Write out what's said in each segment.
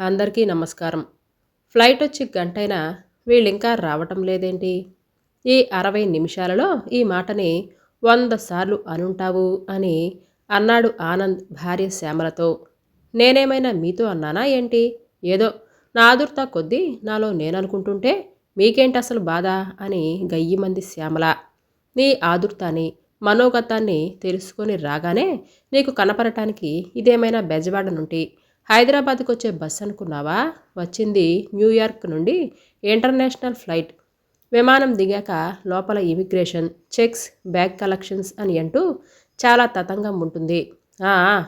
అందరికీ నమస్కారం. ఫ్లైట్ వచ్చి గంటైనా వీళ్ళింకా రావటం లేదేంటి? ఈ అరవై నిమిషాలలో ఈ మాటని వంద సార్లు అనుంటావు అని అన్నాడు ఆనంద్ భార్య శ్యామలతో. నేనేమైనా మీతో అన్నానా ఏంటి? ఏదో నా ఆదుర్త కొద్దీ నాలో నేననుకుంటుంటే మీకేంటి అసలు బాధ? అని గయ్యిమంది శ్యామల. నీ ఆదుర్తాని మనోగతాన్ని తెలుసుకొని రాగానే నీకు కనపడటానికి ఇదేమైనా బెజవాడనుండి హైదరాబాద్కి వచ్చే బస్ అనుకున్నావా? వచ్చింది న్యూయార్క్ నుండి ఇంటర్నేషనల్ ఫ్లైట్. విమానం దిగాక లోపల ఇమిగ్రేషన్ చెక్స్ బ్యాగ్ కలెక్షన్స్ అని అంటూ చాలా తతంగం ఉంటుంది. "ఆ,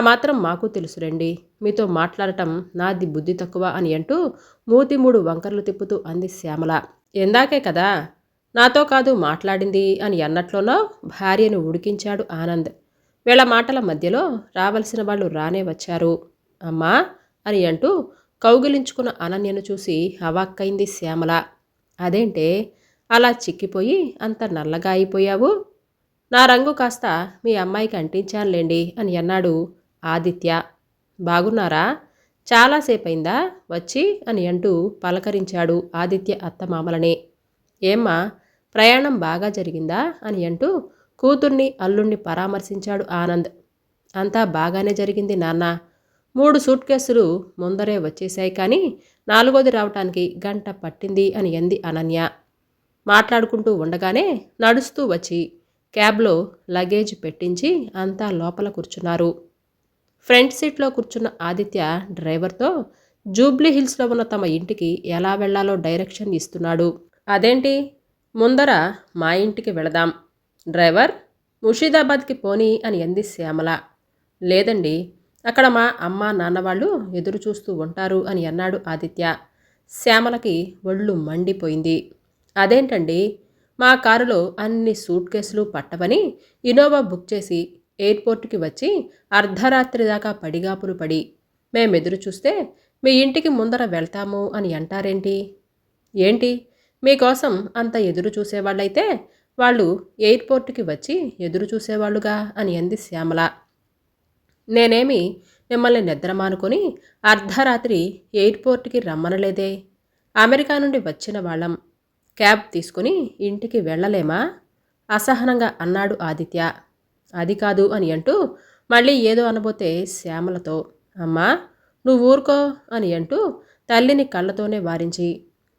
మాత్రం మాకు తెలుసు రండి. మీతో మాట్లాడటం నాది బుద్ధి తక్కువ అని అంటూ మూతి మూడు వంకర్లు తిప్పుతూ అంది శ్యామల. ఎందాకే కదా? నాతో కాదు మాట్లాడింది అని అన్నట్లోనో భార్యను ఉడికించాడు ఆనంద్. వీళ్ళ మాటల మధ్యలో రావలసిన వాళ్ళు రానే వచ్చారు. అమ్మా అని అంటూ కౌగిలించుకున్న అనన్యను చూసి అవాక్కైంది శ్యామల. అదేంటే అలా చిక్కిపోయి అంత నల్లగా అయిపోయావు? నా రంగు కాస్త మీ అమ్మాయికి అంటించానులేండి అని అన్నాడు ఆదిత్య. బాగున్నారా? చాలాసేపయిందా వచ్చి అని అంటూ పలకరించాడు ఆదిత్య అత్తమామలని. ఏమ్మా ప్రయాణం బాగా జరిగిందా? అని అంటూ కూతుర్ని అల్లుణ్ణి పరామర్శించాడు ఆనంద్. అంతా బాగానే జరిగింది నాన్న. మూడు సూట్ కేసులు ముందరే వచ్చేశాయి కానీ నాలుగోది రావటానికి గంట పట్టింది అని అంది అనన్య. మాట్లాడుకుంటూ ఉండగానే నడుస్తూ వచ్చి క్యాబ్లో లగేజ్ పెట్టించి అంతా లోపల కూర్చున్నారు. ఫ్రంట్ సీట్లో కూర్చున్న ఆదిత్య డ్రైవర్తో జూబ్లీ హిల్స్లో ఉన్న తమ ఇంటికి ఎలా వెళ్ళాలో డైరెక్షన్ ఇస్తున్నాడు. అదేంటి? ముందర మా ఇంటికి వెళదాం. డ్రైవర్ ముషీదాబాద్కి పోనీ అని అంది శ్యామల. లేదండి అక్కడ మా అమ్మ నాన్న వాళ్ళు ఎదురు చూస్తూ ఉంటారు అని అన్నాడు ఆదిత్య. శ్యామలకి ఒళ్ళు మండిపోయింది. అదేంటండి? మా కారులో అన్ని సూట్ కేసులు పట్టవని ఇనోవా బుక్ చేసి ఎయిర్పోర్ట్కి వచ్చి అర్ధరాత్రి దాకా పడిగాపులు పడి మేమెదురు చూస్తే మీ ఇంటికి ముందర వెళ్తాము అని అంటారేంటి? ఏంటి? మీకోసం అంత ఎదురు చూసేవాళ్ళైతే వాళ్ళు ఎయిర్పోర్ట్కి వచ్చి ఎదురు చూసేవాళ్ళుగా అని అంది శ్యామల. నేనేమి మిమ్మల్ని నిద్రమానుకొని అర్ధరాత్రి ఎయిర్పోర్ట్కి రమ్మనలేదే. అమెరికా నుండి వచ్చిన వాళ్ళం. క్యాబ్ తీసుకుని ఇంటికి వెళ్ళలేమా? అసహనంగా అన్నాడు ఆదిత్య. అది కాదు అని అంటూ మళ్ళీ ఏదో అనబోతే శ్యామలతో అమ్మా నువ్వు ఊరుకో అని అంటూ తల్లిని కళ్ళతోనే వారించి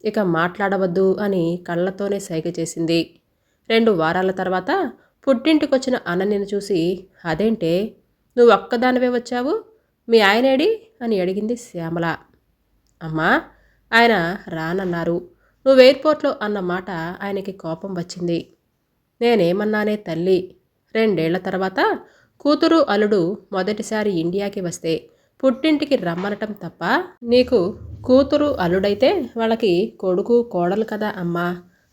ఇక మాట్లాడవద్దు అని కళ్ళతోనే సైగ చేసింది. రెండు వారాల తర్వాత పుట్టింటికొచ్చిన అనన్యను చూసి అదేంటే? నువ్వు ఒక్కదానివే వచ్చావు? మీ ఆయనేడి? అని అడిగింది శ్యామల. అమ్మా ఆయన రానన్నారు. నువ్వు ఎయిర్పోర్ట్లో అన్న మాట ఆయనకి కోపం వచ్చింది. నేనేమన్నానే తల్లి రెండేళ్ళ తర్వాత కూతురు అల్లుడు మొదటిసారి ఇండియాకి వస్తే పుట్టింటికి రమ్మనటం తప్ప నీకు కూతురు అల్లుడైతే వాళ్ళకి కొడుకు కోడలు కదా అమ్మా.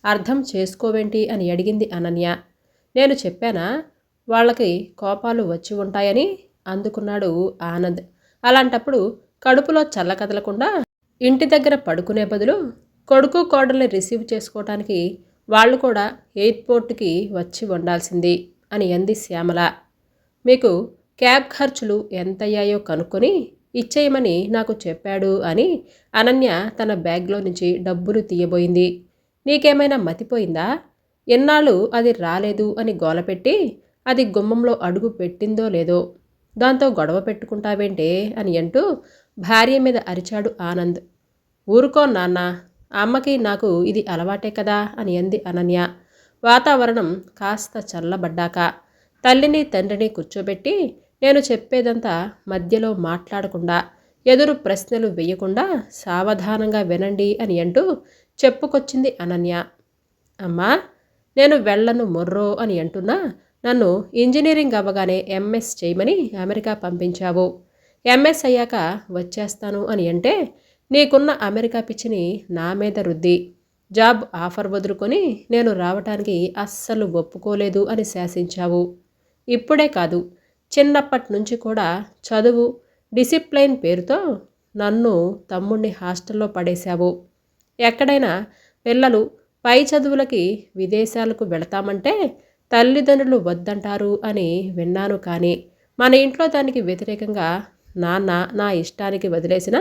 అర్థం చేసుకోవేంటి అని అడిగింది అనన్య. నేను చెప్పానా? వాళ్ళకి కోపాలు వచ్చి ఉంటాయని అందుకున్నాడు ఆనంద్. అలాంటప్పుడు కడుపులో చల్ల కదలకుండా ఇంటి దగ్గర పడుకునే బదులు కొడుకు కోడల్ని రిసీవ్ చేసుకోవటానికి వాళ్ళు కూడా ఎయిర్పోర్ట్కి వచ్చి ఉండాల్సింది అని అంది శ్యామల. మీకు క్యాబ్ ఖర్చులు ఎంతయ్యాయో కనుక్కొని ఇచ్చేయమని నాకు చెప్పాడు అని అనన్య తన బ్యాగ్లో నుంచి డబ్బులు తీయబోయింది. నీకేమైనా మతిపోయిందా? ఎన్నాళ్ళు అది రాలేదు అని గోలపెట్టి అది గుమ్మంలో అడుగు పెట్టిందో లేదో దాంతో గొడవ పెట్టుకుంటావేంటే అని అంటూ భార్య మీద అరిచాడు ఆనంద్. ఊరుకో నాన్న అమ్మకి నాకు ఇది అలవాటే కదా అని అంది అనన్య. వాతావరణం కాస్త చల్లబడ్డాక తల్లిని తండ్రిని కూర్చోబెట్టి నేను చెప్పేదంతా మధ్యలో మాట్లాడకుండా ఎదురు ప్రశ్నలు వేయకుండా సావధానంగా వినండి అని అంటూ చెప్పుకొచ్చింది అనన్య. అమ్మా నేను వెళ్ళను మొర్రో అని అంటున్నా నన్ను ఇంజనీరింగ్ అవ్వగానే ఎంఎస్ చేయమని అమెరికా పంపించావు. ఎంఎస్ అయ్యాక వచ్చేస్తాను అని అంటే నీకున్న అమెరికా పిచ్చిని నా మీద రుద్ది. జాబ్ ఆఫర్ వదులుకొని నేను రావటానికి అస్సలు ఒప్పుకోలేదు అని శాసించావు. ఇప్పుడే కాదు చిన్నప్పటి నుంచి కూడా చదువు డిసిప్లైన్ పేరుతో నన్ను తమ్ముణ్ణి హాస్టల్లో పడేశావు. ఎక్కడైనా పిల్లలు పై చదువులకి విదేశాలకు వెళతామంటే తల్లిదండ్రులు వద్దంటారు అని విన్నాను కానీ మన ఇంట్లో దానికి వ్యతిరేకంగా నాన్న నా ఇష్టానికి వదిలేసినా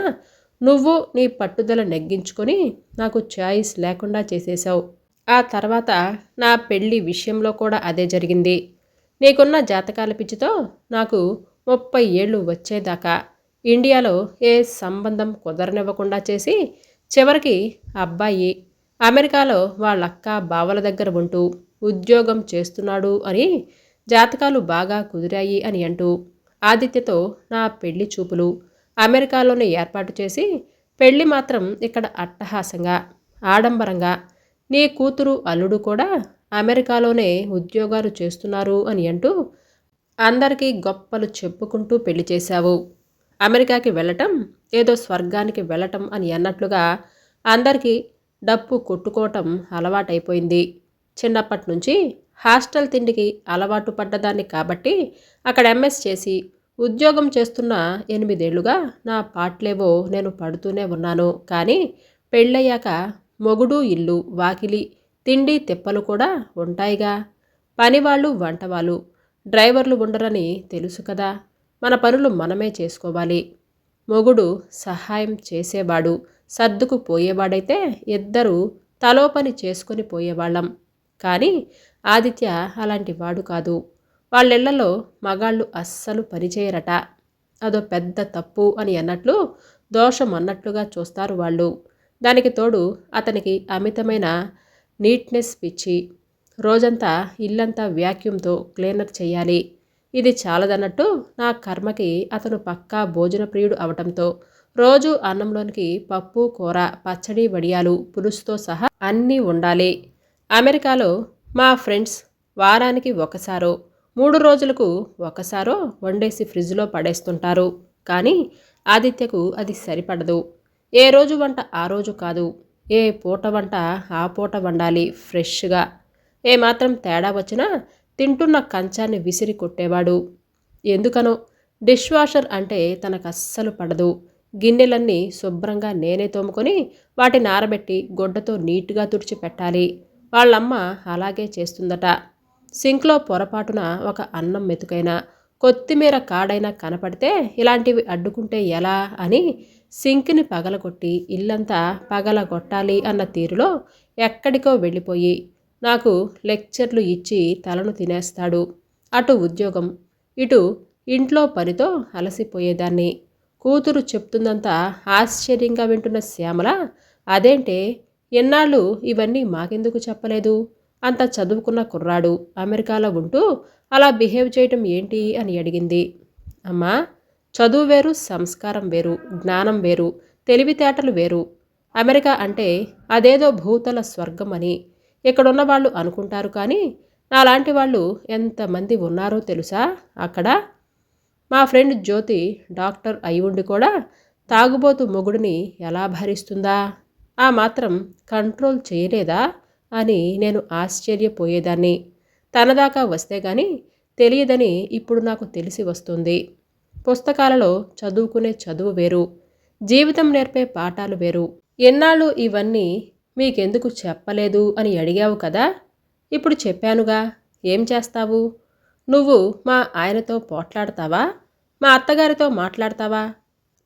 నువ్వు నీ పట్టుదల నెగ్గించుకొని నాకు చాయిస్ లేకుండా చేసేశావు. ఆ తర్వాత నా పెళ్ళి విషయంలో కూడా అదే జరిగింది. నీకున్న జాతకాల పిచ్చితో నాకు ముప్పై ఏళ్ళు వచ్చేదాకా ఇండియాలో ఏ సంబంధం కుదరనివ్వకుండా చేసి చివరికి అబ్బాయి అమెరికాలో వాళ్ళక్క బావల దగ్గర ఉంటూ ఉద్యోగం చేస్తున్నాడు అని జాతకాలు బాగా కుదిరాయి అని అంటూ ఆదిత్యతో నా పెళ్ళి చూపులు అమెరికాలోనే ఏర్పాటు చేసి పెళ్ళి మాత్రం ఇక్కడ అట్టహాసంగా ఆడంబరంగా. నీ కూతురు అల్లుడు కూడా అమెరికాలోనే ఉద్యోగాలు చేస్తున్నారు అని అంటూ అందరికీ గొప్పలు చెప్పుకుంటూ పెళ్ళి చేశావు. అమెరికాకి వెళ్ళటం ఏదో స్వర్గానికి వెళ్ళటం అని అన్నట్లుగా అందరికీ డప్పు కొట్టుకోవటం అలవాటైపోయింది. చిన్నప్పటి నుంచి హాస్టల్ తిండికి అలవాటు పడ్డదాన్ని కాబట్టి అక్కడ ఎంఎస్ చేసి ఉద్యోగం చేస్తున్న ఎనిమిదేళ్ళుగా నా పాటలేవో నేను పడుతూనే ఉన్నాను. కానీ పెళ్ళయ్యాక మొగుడు ఇల్లు వాకిలి తిండి తిప్పలు కూడా ఉంటాయిగా. పనివాళ్ళు వంటవాళ్ళు డ్రైవర్లు ఉండరని తెలుసు కదా. మన పనులు మనమే చేసుకోవాలి. మొగుడు సహాయం చేసేవాడు సర్దుకు పోయేవాడైతే ఇద్దరూ తలో పని చేసుకొని పోయేవాళ్ళం. కానీ ఆదిత్య అలాంటి వాడు కాదు. వాళ్ళిళ్ళలో మగాళ్ళు అస్సలు పనిచేయరట అదో పెద్ద తప్పు అని అన్నట్లు దోషం అన్నట్లుగా చూస్తారు వాళ్ళు. దానికి తోడు అతనికి అమితమైన నీట్నెస్ పిచ్చి. రోజంతా ఇల్లంతా వ్యాక్యూమ్తో క్లీనర్ చేయాలి. ఇది చాలదన్నట్టు నా కర్మకి అతను పక్కా భోజన ప్రియుడు అవటంతో రోజు అన్నంలోనికి పప్పు కూర పచ్చడి వడియాలు పులుసుతో సహా అన్నీ ఉండాలి అమెరికాలో మా ఫ్రెండ్స్ వారానికి ఒకసారో మూడు రోజులకు ఒకసారో వండేసి ఫ్రిడ్జ్లో పడేస్తుంటారు. కానీ ఆదిత్యకు అది సరిపడదు. ఏ రోజు వంట ఆ రోజు కాదు. ఏ పూట వంట ఆ పూట వండాలి ఫ్రెష్గా. ఏమాత్రం తేడా వచ్చినా తింటున్న కంచాన్ని విసిరి కొట్టేవాడు. ఎందుకనో డిష్ వాషర్ అంటే తనకు అస్సలు పడదు. గిన్నెలన్నీ శుభ్రంగా నేనే తోముకొని వాటిని ఆరబెట్టి గొడ్డతో నీట్గా తుడిచి పెట్టాలి వాళ్ళమ్మ అలాగే చేస్తుందట. సింక్లో పొరపాటున ఒక అన్నం మెతుకైనా కొత్తిమీర కాడైనా కనపడితే ఇలాంటివి అడ్డుకుంటే ఎలా అని సింక్ని పగలగొట్టి ఇల్లంతా పగలగొట్టాలి అన్న తీరులో ఎక్కడికో వెళ్ళిపోయి నాకు లెక్చర్లు ఇచ్చి తలను తినేస్తాడు. అటు ఉద్యోగం ఇటు ఇంట్లో పనితో అలసిపోయేదాన్ని. కూతురు చెప్తుందంతా ఆశ్చర్యంగా వింటున్న శ్యామల అదేంటే ఎన్నాళ్ళు ఇవన్నీ మాకెందుకు చెప్పలేదు? అంత చదువుకున్న కుర్రాడు అమెరికాలో ఉంటూ అలా బిహేవ్ చేయటం ఏంటి అని అడిగింది. అమ్మా చదువు వేరు సంస్కారం వేరు జ్ఞానం వేరు తెలివితేటలు వేరు. అమెరికా అంటే అదేదో భూతల స్వర్గం అని. ఇక్కడున్న వాళ్ళు అనుకుంటారు కానీ నాలాంటి వాళ్ళు ఎంతమంది ఉన్నారో తెలుసా అక్కడ? మా ఫ్రెండ్ జ్యోతి డాక్టర్ అయి ఉండి కూడా తాగుబోతు మొగుడిని ఎలా భరిస్తుందా? ఆ మాత్రం కంట్రోల్ చేయలేదా అని నేను ఆశ్చర్యపోయేదాన్ని. తనదాకా వస్తే కానీ తెలియదని ఇప్పుడు నాకు తెలిసి వస్తుంది. పుస్తకాలలో చదువుకునే చదువు వేరు. జీవితం నేర్పే పాఠాలు వేరు. ఎన్నాళ్ళు ఇవన్నీ మీకెందుకు చెప్పలేదు అని అడిగావు కదా? ఇప్పుడు చెప్పానుగా. ఏం చేస్తావు? నువ్వు మా ఆయనతో పోట్లాడతావా? మా అత్తగారితో మాట్లాడతావా?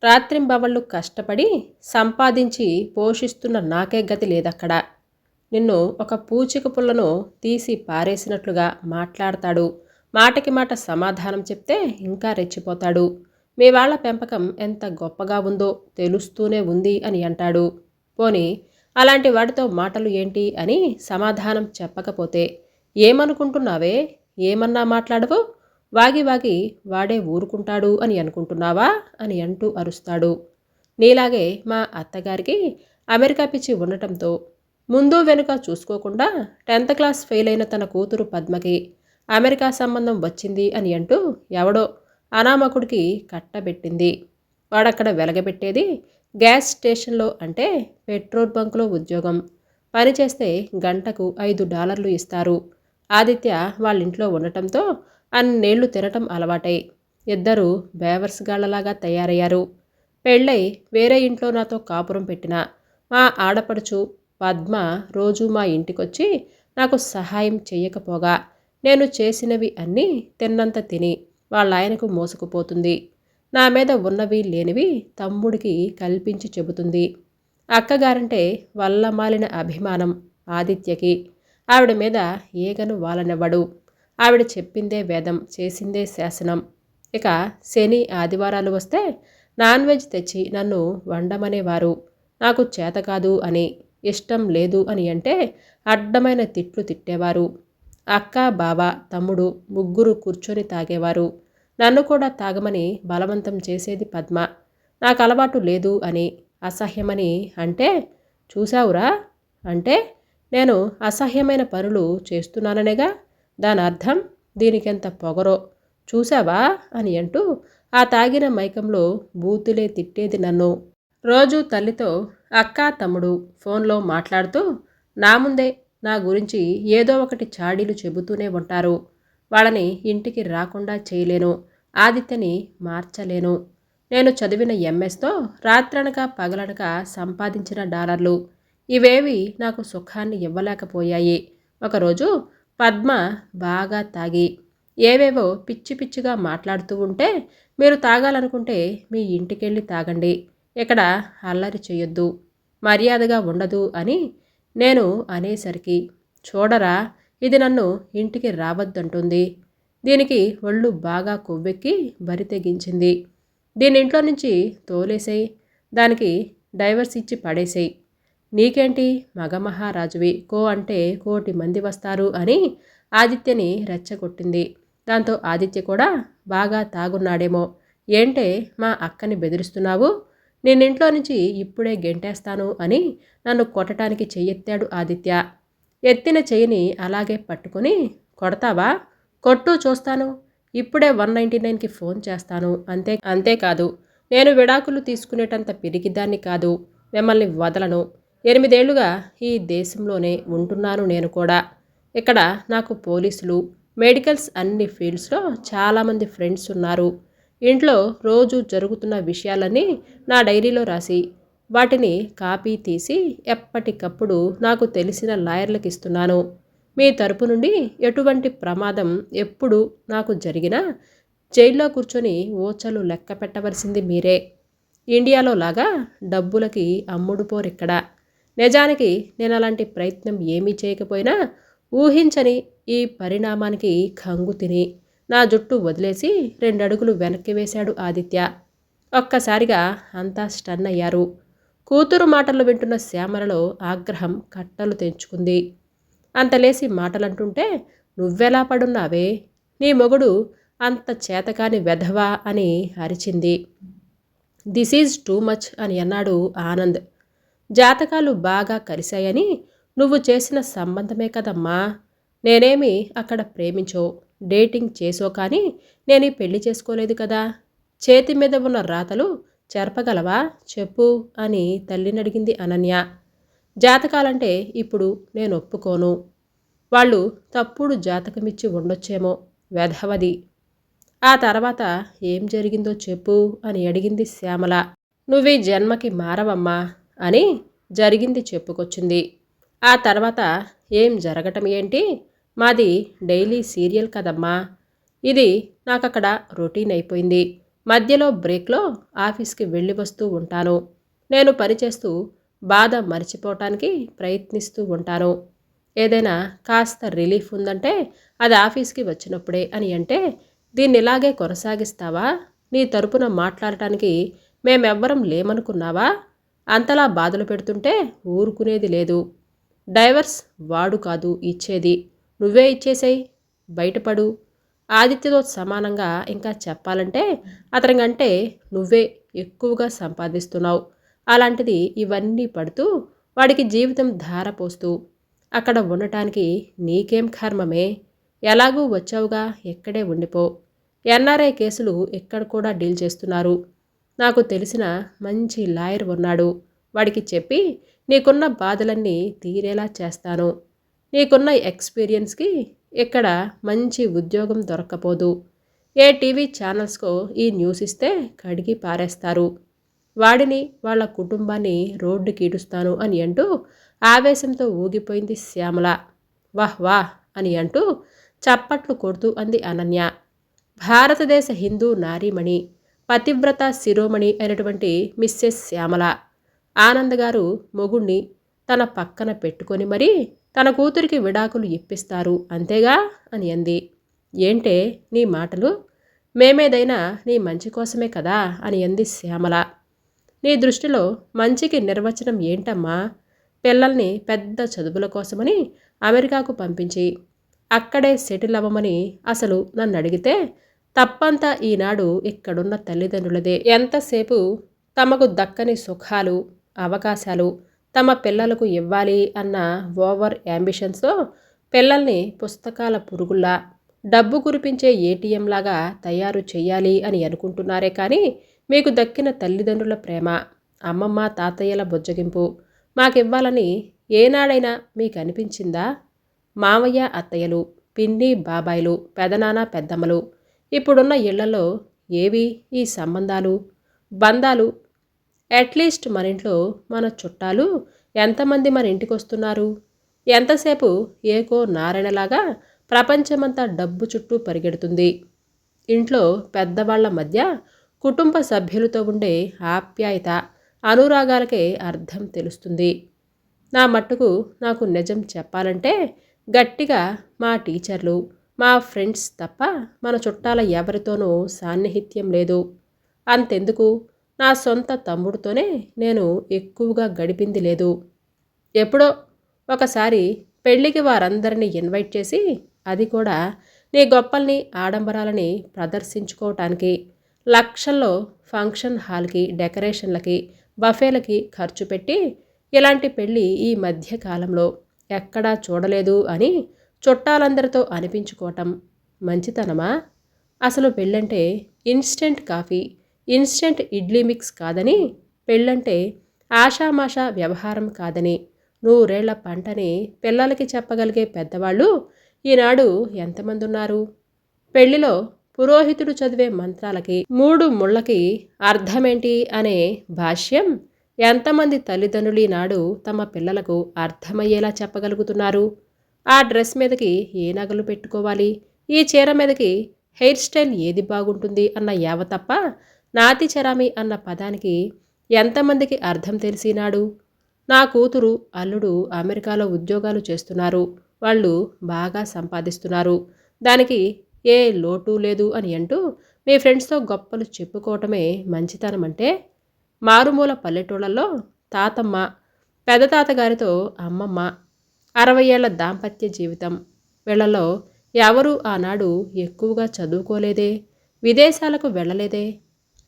రాత్రింబవళ్ళు కష్టపడి సంపాదించి పోషిస్తున్న నాకే గతి లేదక్కడ. నిన్ను ఒక పూచిక పుల్లను తీసి పారేసినట్లుగా మాట్లాడతాడు. మాటకి మాట సమాధానం చెప్తే ఇంకా రెచ్చిపోతాడు. మీ వాళ్ళ పెంపకం ఎంత గొప్పగా ఉందో తెలుస్తూనే ఉంది అని అంటాడు. పోని అలాంటి వాడితో మాటలు ఏంటి అని సమాధానం చెప్పకపోతే ఏమనుకుంటున్నావే? ఏమన్నా మాట్లాడవు? వాగి వాగి వాడే ఊరుకుంటాడు అని అనుకుంటున్నావా? అని అంటూ అరుస్తాడు. నీలాగే మా అత్తగారికి అమెరికా పిచ్చి ఉండటంతో ముందు వెనుక చూసుకోకుండా టెన్త్ క్లాస్ ఫెయిల్ అయిన తన కూతురు పద్మకి అమెరికా సంబంధం వచ్చింది అని అంటూ ఎవడో అనామకుడికి కట్టబెట్టింది. వాడక్కడ వెలగబెట్టేది గ్యాస్ స్టేషన్లో అంటే పెట్రోల్ బంకులో ఉద్యోగం. పనిచేస్తే గంటకు ఐదు డాలర్లు ఇస్తారు. ఆదిత్య వాళ్ళ ఇంట్లో ఉండటంతో అన్నేళ్ళు తినటం అలవాటై ఇద్దరు బేవర్స్ గాళ్ళలాగా తయారయ్యారు. పెళ్ళై వేరే ఇంట్లో నాతో కాపురం పెట్టిన మా ఆడపడుచు పద్మ రోజు మా ఇంటికొచ్చి నాకు సహాయం చేయకపోగా నేను చేసినవి అన్నీ తిన్నంత తిని వాళ్ళ ఆయనకు మోసుకుపోతుంది. నా మీద ఉన్నవి లేనివి తమ్ముడికి కల్పించి చెబుతుంది. అక్కగారంటే వల్లమాలిన అభిమానం ఆదిత్యకి. ఆవిడ మీద ఏగను వాలనివ్వడు. ఆవిడ చెప్పిందే వేదం చేసిందే శాసనం. ఇక శని ఆదివారాలు వస్తే నాన్ వెజ్ తెచ్చి నన్ను వండమనేవారు. నాకు చేత కాదు అని ఇష్టం లేదు అని అంటే అడ్డమైన తిట్లు తిట్టేవారు. అక్క బావ తమ్ముడు ముగ్గురు కూర్చొని తాగేవారు. నన్ను కూడా తాగమని బలవంతం చేసేది పద్మ. నాకు అలవాటు లేదు అని అసహ్యమని అంటే చూశావురా అంటే నేను అసహ్యమైన పనులు చేస్తున్నాననేగా దాని అర్థం దీనికెంత పొగరో చూసావా అని అంటూ ఆ తాగిన మైకంలో బూతులే తిట్టేది నన్ను. రోజు తల్లితో అక్క తమ్ముడు ఫోన్లో మాట్లాడుతూ నా ముందే నా గురించి ఏదో ఒకటి చాడీలు చెబుతూనే ఉంటారు. వాళ్ళని ఇంటికి రాకుండా చేయలేను. ఆదిత్యని మార్చలేను. నేను చదివిన ఎంఎస్తో రాత్రనక పగలనక సంపాదించిన డాలర్లు. ఇవేవి నాకు సుఖాన్ని ఇవ్వలేకపోయాయి. ఒకరోజు పద్మ బాగా తాగి ఏవేవో పిచ్చి పిచ్చిగా మాట్లాడుతూ ఉంటే మీరు తాగాలనుకుంటే మీ ఇంటికెళ్ళి తాగండి. ఇక్కడ అల్లరి చేయొద్దు మర్యాదగా ఉండదు అని నేను అనేసరికి చూడరా ఇది నన్ను ఇంటికి రావద్దంటుంది. దీనికి ఒళ్ళు బాగా కొవ్వెక్కి బరి తెగించింది. దీని ఇంట్లో నుంచి తోలేసేయి దానికి డైవర్స్ ఇచ్చి పడేసేయి. నీకేంటి? మగమహారాజువి. కో అంటే కోటి మంది వస్తారు అని ఆదిత్యని రెచ్చగొట్టింది. దాంతో ఆదిత్య కూడా బాగా తాగున్నాడేమో. ఏంటే మా అక్కని బెదిరిస్తున్నావు? నేనింట్లో నుంచి ఇప్పుడే గెంటేస్తాను అని నన్ను కొట్టడానికి చెయ్యెత్తాడు ఆదిత్య. ఎత్తిన చెయ్యిని అలాగే పట్టుకొని కొడతావా? కొట్టు చూస్తాను. ఇప్పుడే వన్ నైంటీ నైన్కి ఫోన్ చేస్తాను. అంతే అంతేకాదు. నేను విడాకులు తీసుకునేటంత పిరిగిదాన్ని కాదు. మిమ్మల్ని వదలను. ఎనిమిదేళ్ళుగా ఈ దేశంలోనే ఉంటున్నాను నేను కూడా. ఇక్కడ నాకు పోలీసులు మెడికల్స్ అన్ని ఫీల్డ్స్లో చాలామంది ఫ్రెండ్స్ ఉన్నారు. ఇంట్లో రోజు జరుగుతున్న విషయాలన్నీ నా డైరీలో రాసి వాటిని కాపీ తీసి ఎప్పటికప్పుడు నాకు తెలిసిన లాయర్లకు ఇస్తున్నాను. మీ తరపు నుండి ఎటువంటి ప్రమాదం ఎప్పుడు నాకు జరిగినా జైల్లో కూర్చొని ఓచలు లెక్క పెట్టవలసింది మీరే. ఇండియాలో లాగా డబ్బులకి అమ్ముడుపోరిక్కడ. నిజానికి నేను అలాంటి ప్రయత్నం ఏమీ చేయకపోయినా ఊహించని ఈ పరిణామానికి కంగు తిని నా జుట్టు వదిలేసి రెండడుగులు వెనక్కి వేశాడు ఆదిత్య. ఒక్కసారిగా అంతా స్టన్ అయ్యారు. కూతురు మాటలు వింటున్న శ్యామలలో ఆగ్రహం కట్టలు తెంచుకుంది. అంతలేసి మాటలంటుంటే నువ్వెలా పడున్నావే? నీ మొగుడు అంత చేతకాని వెధవా? అని అరిచింది. దిస్ ఈజ్ టూ మచ్ అని అన్నాడు ఆనంద్. జాతకాలు బాగా కలిశాయని నువ్వు చేసిన సంబంధమే కదమ్మా. నేనేమి అక్కడ ప్రేమించో డేటింగ్ చేసో కానీ నేను పెళ్ళి చేసుకోలేదు కదా. చేతి మీద ఉన్న రాతలు చెరపగలవా? చెప్పు అని తల్లిని అడిగింది అనన్య. జాతకాలంటే ఇప్పుడు నేను ఒప్పుకోను. వాళ్ళు తప్పుడు జాతకమిచ్చి ఉండొచ్చేమో వెధవది. ఆ తర్వాత ఏం జరిగిందో చెప్పు అని అడిగింది శ్యామల. నువ్వీ జన్మకి మారవమ్మా. అని జరిగింది చెప్పుకొచ్చింది. ఆ తర్వాత ఏం జరగటం ఏంటి? మాది డైలీ సీరియల్ కదమ్మా. ఇది నాకు అక్కడ రొటీన్ అయిపోయింది. మధ్యలో బ్రేక్లో ఆఫీస్కి వెళ్ళి వస్తూ ఉంటాను. నేను పనిచేస్తూ బాధ మర్చిపోవటానికి ప్రయత్నిస్తూ ఉంటాను. ఏదైనా కాస్త రిలీఫ్ ఉందంటే అది ఆఫీస్కి వచ్చినప్పుడే అని అంటే దీన్ని ఇలాగే కొనసాగిస్తావా? నీ తరపున మాట్లాడటానికి మేమెవ్వరం లేమనుకున్నావా? అంతలా బాధలు పెడుతుంటే ఊరుకునేది లేదు. డైవర్స్ వాడు కాదు ఇచ్చేది. నువ్వే ఇచ్చేసేయి బయటపడు. ఆదిత్యతో సమానంగా ఇంకా చెప్పాలంటే అతని కంటే నువ్వే ఎక్కువగా సంపాదిస్తున్నావు. అలాంటిది ఇవన్నీ పడుతూ వాడికి జీవితం ధారపోస్తూ అక్కడ ఉండటానికి నీకేం కర్మమే? ఎలాగూ వచ్చావుగా ఎక్కడే ఉండిపో. ఎన్ఆర్ఐ కేసులు ఎక్కడ కూడా డీల్ చేస్తున్నారు. నాకు తెలిసిన మంచి లాయర్ ఉన్నాడు. వాడికి చెప్పి నీకున్న బాధలన్నీ తీరేలా చేస్తాను. నీకున్న ఎక్స్పీరియన్స్కి ఇక్కడ మంచి ఉద్యోగం దొరకపోదు ఏ టీవీ ఛానల్స్కో ఈ న్యూస్ ఇస్తే కడిగి పారేస్తారు. వాడిని వాళ్ళ కుటుంబాన్ని రోడ్డు కీడుస్తాను అని అంటూ ఆవేశంతో ఊగిపోయింది శ్యామల. వాహ్ వాహ్ అని అంటూ చప్పట్లు కొడుతూ అంది అనన్య. భారతదేశ హిందూ నారీమణి పతివ్రత శిరోమణి అయినటువంటి మిస్సెస్ శ్యామల. ఆనంద్ గారు మొగుణ్ణి తన పక్కన పెట్టుకొని మరీ తన కూతురికి విడాకులు ఇప్పిస్తారు అంతేగా? అని అంది. ఏంటే నీ మాటలు? మేమేదైనా నీ మంచి కోసమే కదా? అని అంది శ్యామల. నీ దృష్టిలో మంచికి నిర్వచనం ఏంటమ్మా? పిల్లల్ని పెద్ద చదువుల కోసమని అమెరికాకు పంపించి అక్కడే సెటిల్ అవ్వమని అసలు నన్ను అడిగితే తప్పంతా ఈనాడు ఇక్కడున్న తల్లిదండ్రులదే. ఎంతసేపు తమకు దక్కని సుఖాలు అవకాశాలు తమ పిల్లలకు ఇవ్వాలి అన్న ఓవర్ యాంబిషన్స్తో పిల్లల్ని పుస్తకాల పురుగుల్లా డబ్బు కురిపించే ఏటీఎం లాగా తయారు చేయాలి అని అనుకుంటున్నారే కానీ మీకు దక్కిన తల్లిదండ్రుల ప్రేమ అమ్మమ్మ తాతయ్యల బుజ్జగింపు మాకివ్వాలని ఏనాడైనా మీకు అనిపించిందా మామయ్య అత్తయ్యలు పిన్ని బాబాయిలు పెదనాన్న పెద్దమ్మలు ఇప్పుడున్న ఇళ్ళలో ఏవి ఈ సంబంధాలు బంధాలు? అట్లీస్ట్ మన ఇంట్లో మన చుట్టాలు ఎంతమంది మన ఇంటికి వస్తున్నారు ఎంతసేపు ఏకో నారాయణలాగా ప్రపంచమంతా డబ్బు చుట్టూ పరిగెడుతుంది. ఇంట్లో పెద్దవాళ్ళ మధ్య కుటుంబ సభ్యులతో ఉండే ఆప్యాయత అనురాగాలకే అర్థం తెలుస్తుంది. నా మట్టుకు నాకు నిజం చెప్పాలంటే గట్టిగా మా టీచర్లు మా ఫ్రెండ్స్ తప్ప మన చుట్టాల ఎవరితోనూ సాన్నిహిత్యం లేదు. అంతెందుకు? నా సొంత తమ్ముడితోనే నేను ఎక్కువగా గడిపింది లేదు. ఎప్పుడో ఒకసారి పెళ్ళికి వారందరినీ ఇన్వైట్ చేసి అది కూడా నీ గొప్పల్ని ఆడంబరాలని ప్రదర్శించుకోవటానికి లక్షల్లో ఫంక్షన్ హాల్కి డెకరేషన్లకి బఫేలకి ఖర్చు పెట్టి ఇలాంటి పెళ్ళి ఈ మధ్యకాలంలో ఎక్కడా చూడలేదు అని చుట్టాలందరితో అనిపించుకోవటం మంచితనమా? అసలు పెళ్ళంటే instant coffee instant idli mix కాదని పెళ్ళంటే ఆషామాషా వ్యవహారం కాదని నూరేళ్ళ పంటని పిల్లలకి చెప్పగలిగే పెద్దవాళ్ళు ఈనాడు ఎంతమంది ఉన్నారు పెళ్ళిలో పురోహితుడు చదివే మంత్రాలకి మూడు ముళ్ళకి అర్థమేంటి అనే భాష్యం ఎంతమంది తల్లిదండ్రులు ఈనాడు తమ పిల్లలకు అర్థమయ్యేలా చెప్పగలుగుతున్నారు? ఆ డ్రెస్ మీదకి ఏ నగలు పెట్టుకోవాలి? ఈ చీర మీదకి హెయిర్ స్టైల్ ఏది బాగుంటుంది అన్న యావ తప్ప నాతి చరామి అన్న పదానికి ఎంతమందికి అర్థం తెలిసినాడు? నా కూతురు అల్లుడు అమెరికాలో ఉద్యోగాలు చేస్తున్నారు. వాళ్ళు బాగా సంపాదిస్తున్నారు. దానికి ఏ లోటు లేదు అని అంటూ మీ ఫ్రెండ్స్తో గొప్పలు చెప్పుకోవటమే మంచితనం అంటే మారుమూల పల్లెటూళ్ళల్లో తాతమ్మ పెద్ద తాతగారితో అమ్మమ్మ అరవై ఏళ్ళ దాంపత్య జీవితం. వీళ్ళలో ఎవరూ ఆనాడు ఎక్కువగా చదువుకోలేదే విదేశాలకు వెళ్ళలేదే.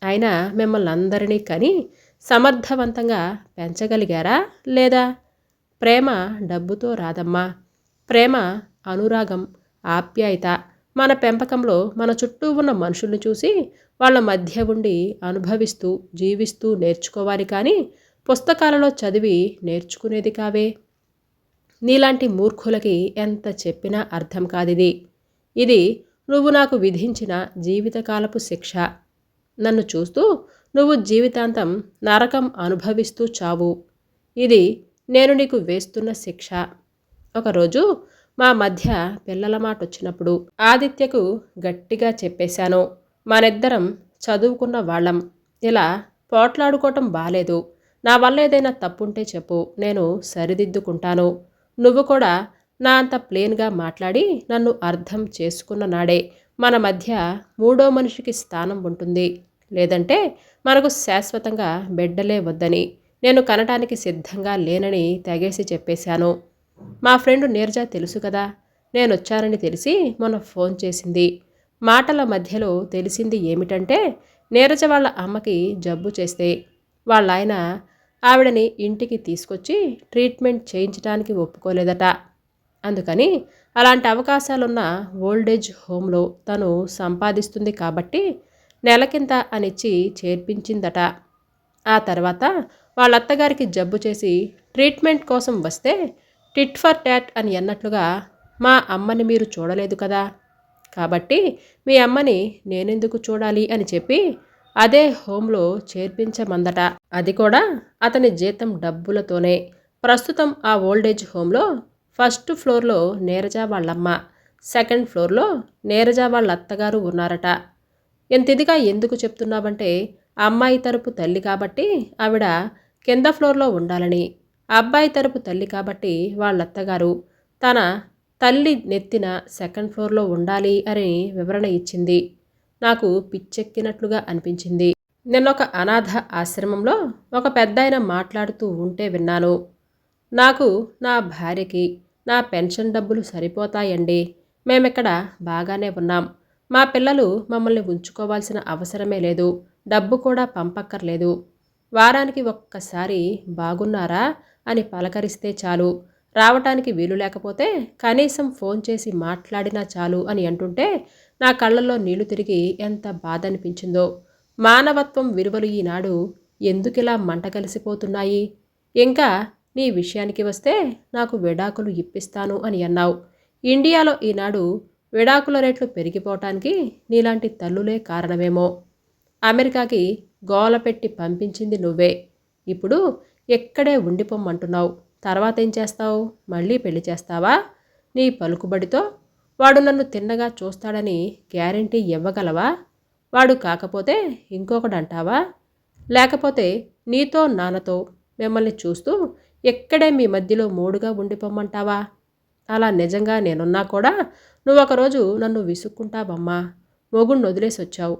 అయినా మిమ్మల్ని అందరినీ కని సమర్థవంతంగా పెంచగలిగారా లేదా? ప్రేమ డబ్బుతో రాదమ్మా. ప్రేమ అనురాగం ఆప్యాయత. మన పెంపకంలో మన చుట్టూ ఉన్న మనుషుల్ని చూసి వాళ్ళ మధ్య ఉండి అనుభవిస్తూ జీవిస్తూ నేర్చుకోవాలి కానీ పుస్తకాలలో చదివి నేర్చుకునేది కావే. నీలాంటి మూర్ఖులకి ఎంత చెప్పినా అర్థం కాదిది. ఇది నువ్వు నాకు విధించిన జీవితకాలపు శిక్ష. నన్ను చూస్తూ నువ్వు జీవితాంతం నరకం అనుభవిస్తూ చావు. ఇది నేను నీకు వేస్తున్న శిక్ష. ఒకరోజు మా మధ్య పిల్లల మాట వచ్చినప్పుడు ఆదిత్యకు గట్టిగా చెప్పేశాను. మనిద్దరం చదువుకున్న వాళ్ళం. ఇలా పోట్లాడుకోవటం బాలేదు. నా వల్ల ఏదైనా తప్పుంటే చెప్పు. నేను సరిదిద్దుకుంటాను. నువ్వు కూడా నా అంత ప్లేన్గా మాట్లాడి నన్ను అర్థం చేసుకున్న నాడే మన మధ్య మూడో మనిషికి స్థానం ఉంటుంది. లేదంటే మనకు శాశ్వతంగా బిడ్డలే వద్దని నేను కనటానికి సిద్ధంగా లేనని తెగేసి చెప్పేశాను. మా ఫ్రెండ్ నీరజ తెలుసు కదా? నేను వచ్చానని తెలిసి మొన్న ఫోన్ చేసింది. మాటల మధ్యలో తెలిసింది ఏమిటంటే నీరజ వాళ్ళ అమ్మకి జబ్బు చేస్తే వాళ్ళ ఆయన ఆవిడని ఇంటికి తీసుకొచ్చి ట్రీట్మెంట్ చేయించడానికి ఒప్పుకోలేదట. అందుకని అలాంటి అవకాశాలున్న ఓల్డేజ్ హోమ్లో తను సంపాదిస్తుంది కాబట్టి నెలకింత అనిచ్చి చేర్పించిందట. ఆ తర్వాత వాళ్ళ అత్తగారికి జబ్బు చేసి ట్రీట్మెంట్ కోసం వస్తే టిట్ ఫర్ టాట్ అని అన్నట్లుగా మా అమ్మని మీరు చూడలేదు కదా. కాబట్టి మీ అమ్మని నేనెందుకు చూడాలి అని చెప్పి అదే హోంలో చేర్పించమందట. అది కూడా అతని జీతం డబ్బులతోనే. ప్రస్తుతం ఆ ఓల్డేజ్ హోంలో ఫస్ట్ ఫ్లోర్లో నీరజ వాళ్ళమ్మ సెకండ్ ఫ్లోర్లో నీరజ వాళ్ళ అత్తగారు ఉన్నారట. ఎంతదిగా ఎందుకు చెప్తున్నావంటే అమ్మాయి తరపు తల్లి కాబట్టి ఆవిడ కింద ఫ్లోర్లో ఉండాలని. అబ్బాయి తరపు తల్లి కాబట్టి వాళ్ళత్తగారు. తన తల్లి నెత్తిన సెకండ్ ఫ్లోర్లో ఉండాలి అని వివరణ ఇచ్చింది. నాకు పిచ్చెక్కినట్లుగా అనిపించింది. నిన్నొక అనాథ ఆశ్రమంలో ఒక పెద్దాయన మాట్లాడుతూ ఉంటే విన్నాను. నాకు నా భార్యకి నా పెన్షన్ డబ్బులు సరిపోతాయండి. మేమిక్కడ బాగానే ఉన్నాం. మా పిల్లలు మమ్మల్ని ఉంచుకోవాల్సిన అవసరమే లేదు. డబ్బు కూడా పంపక్కర్లేదు. వారానికి ఒక్కసారి బాగున్నారా అని పలకరిస్తే చాలు. రావటానికి వీలు లేకపోతే కనీసం ఫోన్ చేసి మాట్లాడినా చాలు అని అంటుంటే నా కళ్ళల్లో నీళ్ళు తిరిగి ఎంత బాధ అనిపించిందో మానవత్వం విలువలు ఈనాడు ఎందుకిలా మంట కలిసిపోతున్నాయి? ఇంకా నీ విషయానికి వస్తే నాకు విడాకులు ఇప్పిస్తాను అని అన్నావు. ఇండియాలో ఈనాడు విడాకుల రేట్లు పెరిగిపోవటానికి నీలాంటి తల్లులే కారణమేమో. అమెరికాకి గోల పెట్టి పంపించింది నువ్వే. ఇప్పుడు ఎక్కడే ఉండిపోమ్మంటున్నావు. తర్వాత ఏం చేస్తావు? మళ్ళీ పెళ్ళి చేస్తావా? నీ పలుకుబడితో వాడు నన్ను తిన్నగా చూస్తాడని గ్యారంటీ ఇవ్వగలవా? వాడు కాకపోతే ఇంకొకడంటావా? లేకపోతే నీతో నాన్నతో మిమ్మల్ని చూస్తూ ఎక్కడే మీ మధ్యలో మూడుగా ఉండిపోమ్మంటావా? అలా నిజంగా నేనున్నా కూడా నువ్వు ఒకరోజు నన్ను విసుక్కుంటావమ్మా. మొగుణ్ణి వదిలేసి వచ్చావు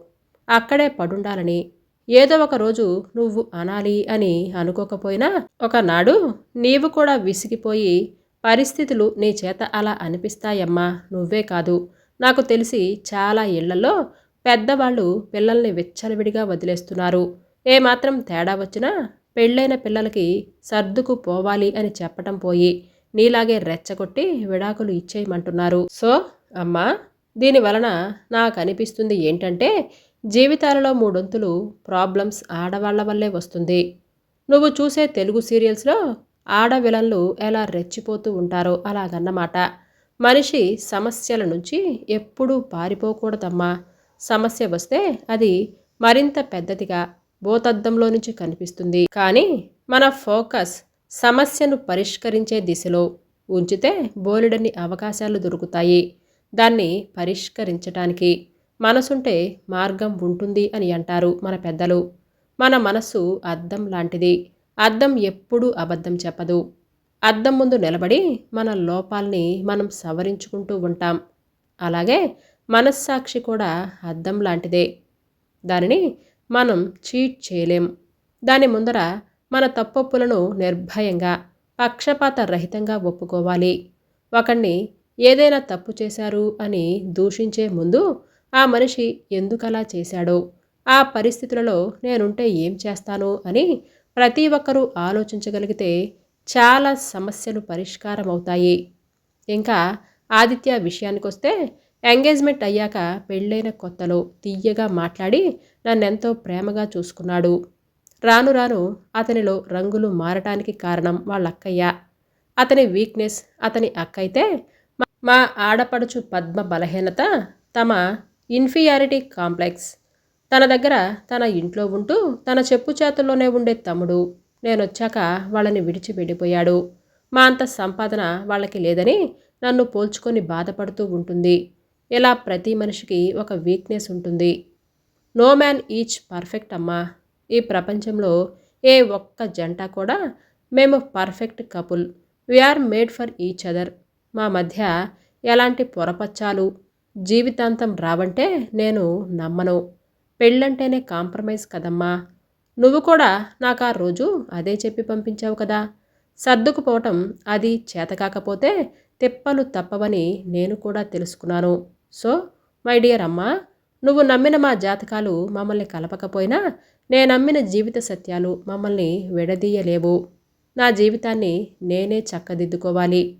అక్కడే పడుండాలని. ఏదో ఒక రోజు నువ్వు అనాలి అని అనుకోకపోయినా ఒకనాడు నీవు కూడా విసిగిపోయి పరిస్థితులు నీ చేత అలా అనిపిస్తాయమ్మా. నువ్వే కాదు. నాకు తెలిసి చాలా ఇళ్ళలో పెద్దవాళ్ళు పిల్లల్ని విచ్చలవిడిగా వదిలేస్తున్నారు. ఏమాత్రం తేడా వచ్చినా పెళ్ళైన పిల్లలకి సర్దుకు పోవాలి అని చెప్పటం పోయి నీలాగే రెచ్చగొట్టి విడాకులు ఇచ్చేయమంటున్నారు. సో అమ్మా దీని వలన నాకు అనిపిస్తుంది ఏంటంటే జీవితాలలో మూడొంతులు ప్రాబ్లమ్స్ ఆడవాళ్ళ వల్లే వస్తుంది. నువ్వు చూసే తెలుగు సీరియల్స్లో ఆడ విలన్లు ఎలా రెచ్చిపోతూ ఉంటారో అలాగన్నమాట. మనిషి సమస్యల నుంచి ఎప్పుడూ పారిపోకూడదమ్మా. సమస్య వస్తే అది మరింత పెద్దదిగా భూతద్దంలో నుంచి కనిపిస్తుంది. కానీ మన ఫోకస్ సమస్యను పరిష్కరించే దిశలో ఉంచితే బోలెడన్ని అవకాశాలు దొరుకుతాయి. దాన్ని పరిష్కరించటానికి మనసుంటే మార్గం ఉంటుంది అని అంటారు మన పెద్దలు. మన మనస్సు అద్దం లాంటిది. అద్దం ఎప్పుడూ అబద్ధం చెప్పదు. అద్దం ముందు నిలబడి మన లోపాల్ని మనం సవరించుకుంటూ ఉంటాం. అలాగే మనస్సాక్షి కూడా అద్దం లాంటిదే. దానిని మనం చీట్ చేయలేం. దాని ముందర మన తప్పొప్పులను నిర్భయంగా పక్షపాత రహితంగా ఒప్పుకోవాలి. ఒకణ్ణి ఏదైనా తప్పు చేశారు అని దూషించే ముందు ఆ మనిషి ఎందుకలా చేశాడో ఆ పరిస్థితులలో నేనుంటే ఏం చేస్తాను అని ప్రతి ఒక్కరూ ఆలోచించగలిగితే చాలా సమస్యలు పరిష్కారం అవుతాయి ఇంకా ఆదిత్య విషయానికి వస్తే ఎంగేజ్మెంట్ అయ్యాక పెళ్ళైన కొత్తలో తీయగా మాట్లాడి నన్నెంతో ప్రేమగా చూసుకున్నాడు. రాను రాను అతనిలో రంగులు మారటానికి కారణం వాళ్ళ అక్కయ్య అతని వీక్నెస్ అతని అక్కయితే మా ఆడపడుచు పద్మ బలహీనత తమ ఇన్ఫీరియారిటీ కాంప్లెక్స్ తన దగ్గర తన ఇంట్లో ఉంటూ తన చెప్పు చేతుల్లోనే ఉండే తమ్ముడు నేనొచ్చాక వాళ్ళని విడిచి వెళ్ళిపోయాడు. మా అంత సంపాదన వాళ్ళకి లేదని నన్ను పోల్చుకొని బాధపడుతూ ఉంటుంది. ఇలా ప్రతి మనిషికి ఒక వీక్నెస్ ఉంటుంది. నో మ్యాన్ ఈచ్ పర్ఫెక్ట్ అమ్మా. ఈ ప్రపంచంలో ఏ ఒక్క జంట కూడా మేము perfect couple we are made for each other మా మధ్య ఎలాంటి పొరపచ్చాలు జీవితాంతం రావంటే నేను నమ్మను. పెళ్ళంటేనే కాంప్రమైజ్ కదమ్మా. నువ్వు కూడా నాకు ఆ రోజు అదే చెప్పి పంపించావు కదా. సర్దుకుపోవటం అది చేతకాకపోతే తిప్పలు తప్పవని నేను కూడా తెలుసుకున్నాను. సో మై డియర్ అమ్మా నువ్వు నమ్మిన మా జాతకాలు మమ్మల్ని కలపకపోయినా నేనమ్మిన జీవిత సత్యాలు మమ్మల్ని విడదీయలేవు. నా జీవితాన్ని నేనే చక్కదిద్దుకోవాలి.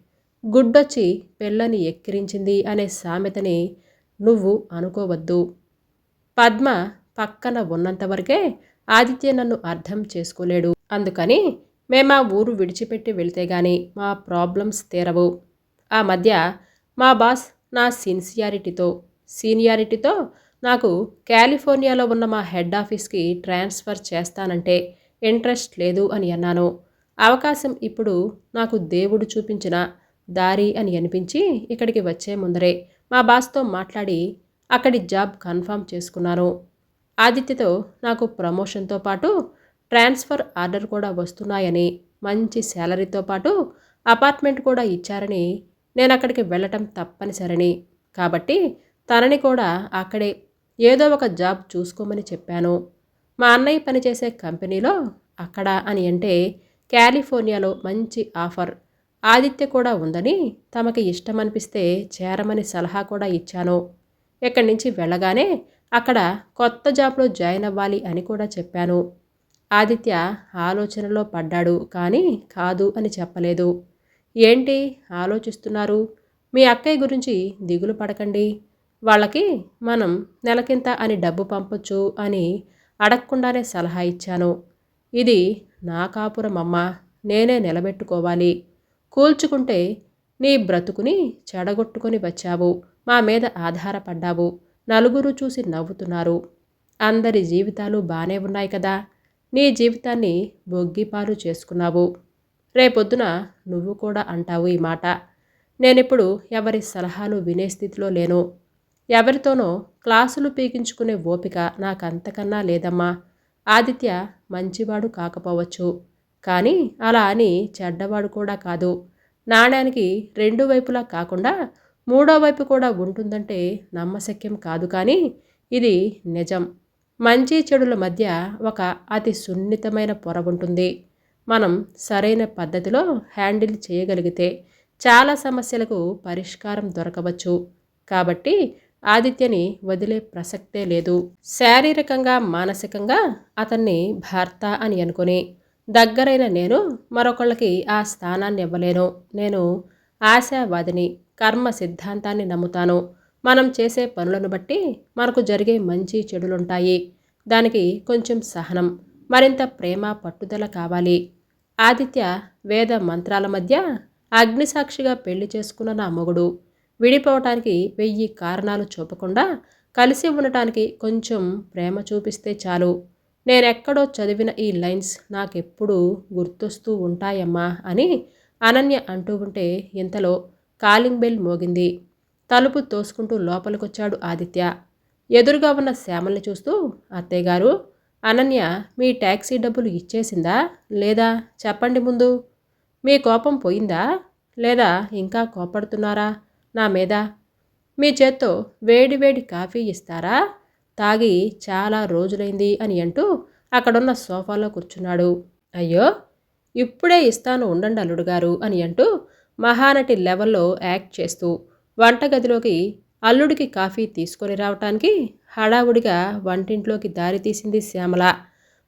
గుడ్డొచ్చి పిల్లని ఎక్కిరించింది అనే సామెతని నువ్వు అనుకోవద్దు. పద్మ పక్కన ఉన్నంతవరకే ఆదిత్య నన్ను అర్థం చేసుకోలేడు. అందుకని మేము ఆ ఊరు విడిచిపెట్టి వెళితే గాని మా ప్రాబ్లమ్స్ తీరవు. ఆ మధ్య మా బాస్ నా సిన్సియారిటీతో సీనియారిటీతో నాకు కాలిఫోర్నియాలో ఉన్న మా హెడ్ ఆఫీస్కి ట్రాన్స్ఫర్ చేస్తానంటే ఇంట్రెస్ట్ లేదు అని అన్నాను. అవకాశం ఇప్పుడు నాకు దేవుడు చూపించిన దారి అని అనిపించి ఇక్కడికి వచ్చే ముందరే మా బాస్తో మాట్లాడి అక్కడి జాబ్ కన్ఫర్మ్ చేసుకున్నాను ఆదిత్యతో నాకు ప్రమోషన్తో పాటు ట్రాన్స్ఫర్ ఆర్డర్ కూడా వస్తున్నాయని మంచి శాలరీతో పాటు అపార్ట్మెంట్ కూడా ఇచ్చారని నేను అక్కడికి వెళ్ళటం తప్పనిసరని. కాబట్టి తనని కూడా అక్కడే ఏదో ఒక జాబ్ చూసుకోమని చెప్పాను. మా అన్నయ్య పనిచేసే కంపెనీలో అక్కడ అని అంటే కాలిఫోర్నియాలో మంచి ఆఫర్. ఆదిత్య కూడా ఉందని తమకి ఇష్టమనిపిస్తే చేరమని సలహా కూడా ఇచ్చాను. ఇక్కడి నుంచి వెళ్ళగానే అక్కడ కొత్త జాబ్లో జాయిన్ అవ్వాలి అని కూడా చెప్పాను. ఆదిత్య ఆలోచనలో పడ్డాడు కానీ కాదు అని చెప్పలేదు. ఏంటి ఆలోచిస్తున్నారు? మీ అక్కయ్య గురించి దిగులు పడకండి. వాళ్ళకి మనం నెలకింత అని డబ్బు పంపొచ్చు అని అడగకుండానే సలహా ఇచ్చాను. ఇది నా కాపురం అమ్మ నేనే నిలబెట్టుకోవాలి. కూల్చుకుంటే నీ బ్రతుకుని చెడగొట్టుకొని వచ్చావు. మా మీద ఆధారపడ్డావు. నలుగురు చూసి నవ్వుతున్నారు. అందరి జీవితాలు బాగానే ఉన్నాయి కదా. నీ జీవితాన్ని బొగ్గిపాలు చేసుకున్నావు. రేపొద్దున నువ్వు కూడా అంటావు ఈ మాట. నేనిప్పుడు ఎవరి సలహాలు వినే స్థితిలో లేను. ఎవరితోనో క్లాసులు పీకించుకునే ఓపిక నాకంతకన్నా లేదమ్మా. ఆదిత్య మంచివాడు కాకపోవచ్చు. కానీ అలా అని చెడ్డవాడు కూడా కాదు. నాణ్యానికి రెండు వైపులా కాకుండా మూడో వైపు కూడా ఉంటుందంటే నమ్మశక్యం కాదు కానీ ఇది నిజం. మంచి చెడుల మధ్య ఒక అతి సున్నితమైన పొర ఉంటుంది. మనం సరైన పద్ధతిలో హ్యాండిల్ చేయగలిగితే చాలా సమస్యలకు పరిష్కారం దొరకవచ్చు. కాబట్టి ఆదిత్యని వదిలే ప్రసక్తే లేదు. శారీరకంగా మానసికంగా అతన్ని భర్త అని అనుకుని దగ్గరైన నేను మరొకళ్ళకి ఆ స్థానాన్ని ఇవ్వలేను. నేను ఆశావాదిని. కర్మ సిద్ధాంతాన్ని నమ్ముతాను. మనం చేసే పనులను బట్టి మనకు జరిగే మంచి చెడులుంటాయి. దానికి కొంచెం సహనం మరింత ప్రేమ పట్టుదల కావాలి. ఆదిత్య వేద మంత్రాల మధ్య అగ్నిసాక్షిగా పెళ్ళి చేసుకున్న నా మొగుడు. విడిపోవటానికి వెయ్యి కారణాలు చూపకుండా కలిసి ఉండటానికి కొంచెం ప్రేమ చూపిస్తే చాలు. నేనెక్కడో చదివిన ఈ లైన్స్ నాకెప్పుడూ గుర్తొస్తూ ఉంటాయమ్మా అని అనన్య అంటూ ఉంటే ఇంతలో కాలింగ్ బెల్ మోగింది. తలుపు తోసుకుంటూ లోపలికొచ్చాడు ఆదిత్య. ఎదురుగా ఉన్న శ్యామల్ని చూస్తూ అత్తయ్యగారు అనన్య మీ ట్యాక్సీ డబ్బులు ఇచ్చేసిందా? లేదా? చెప్పండి ముందు. మీ కోపం పోయిందా? లేదా ఇంకా కోపడుతున్నారా? నా మీద. మీ చేత్తో వేడి వేడి కాఫీ ఇస్తారా? తాగి చాలా రోజులైంది అని అంటూ అక్కడున్న సోఫాలో కూర్చున్నాడు. అయ్యో ఇప్పుడే ఇస్తాను ఉండండి అల్లుడు గారు అని అంటూ మహానటి లెవెల్లో యాక్ట్ చేస్తూ వంటగదిలోకి అల్లుడికి కాఫీ తీసుకొని రావటానికి హడావుడిగా వంటింట్లోకి దారితీసింది శ్యామల.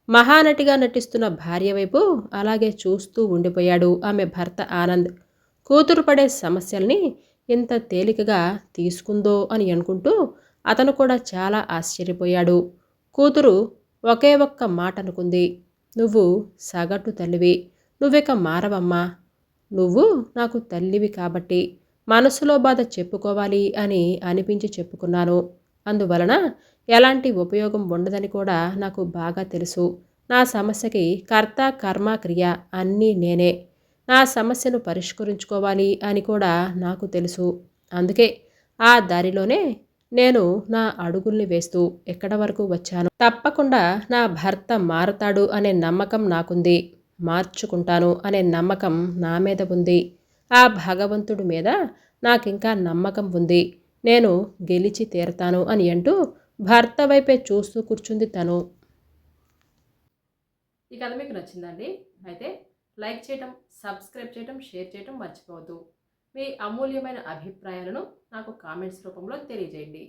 మహానటిగా నటిస్తున్న భార్య వైపు అలాగే చూస్తూ ఉండిపోయాడు ఆమె భర్త ఆనంద్. కూతురు పడే సమస్యల్ని ఇంత తేలికగా తీసుకుందో అని అనుకుంటూ అతను కూడా చాలా ఆశ్చర్యపోయాడు. కూతురు ఒకే ఒక్క మాట అనుకుంది నువ్వు సగటు తల్లివి. నువ్విక మారవమ్మా. నువ్వు నాకు తల్లివి కాబట్టి మనసులో బాధ చెప్పుకోవాలి అని అనిపించి చెప్పుకున్నాను. అందువలన ఎలాంటి ఉపయోగం ఉండదని కూడా నాకు బాగా తెలుసు. నా సమస్యకి కర్త కర్మ క్రియ అన్నీ నేనే. నా సమస్యను పరిష్కరించుకోవాలి అని కూడా నాకు తెలుసు. అందుకే ఆ దారిలోనే నేను నా అడుగుల్ని వేస్తూ ఎక్కడ వరకు వచ్చాను? తప్పకుండా నా భర్త మారతాడు అనే నమ్మకం నాకుంది. మార్చుకుంటాను అనే నమ్మకం నా మీద ఉంది. ఆ భగవంతుడి మీద నాకింకా నమ్మకం ఉంది. నేను గెలిచి తీరతాను అని అంటూ భర్త వైపే చూస్తూ కూర్చుంది తను. ఈ కథ మీకు నచ్చిందండి? అయితే లైక్ చేయటం సబ్స్క్రైబ్ చేయటం షేర్ చేయటం మర్చిపోవద్దు. మీ అమూల్యమైన అభిప్రాయాలను నాకు కామెంట్స్ రూపంలో తెలియజేయండి.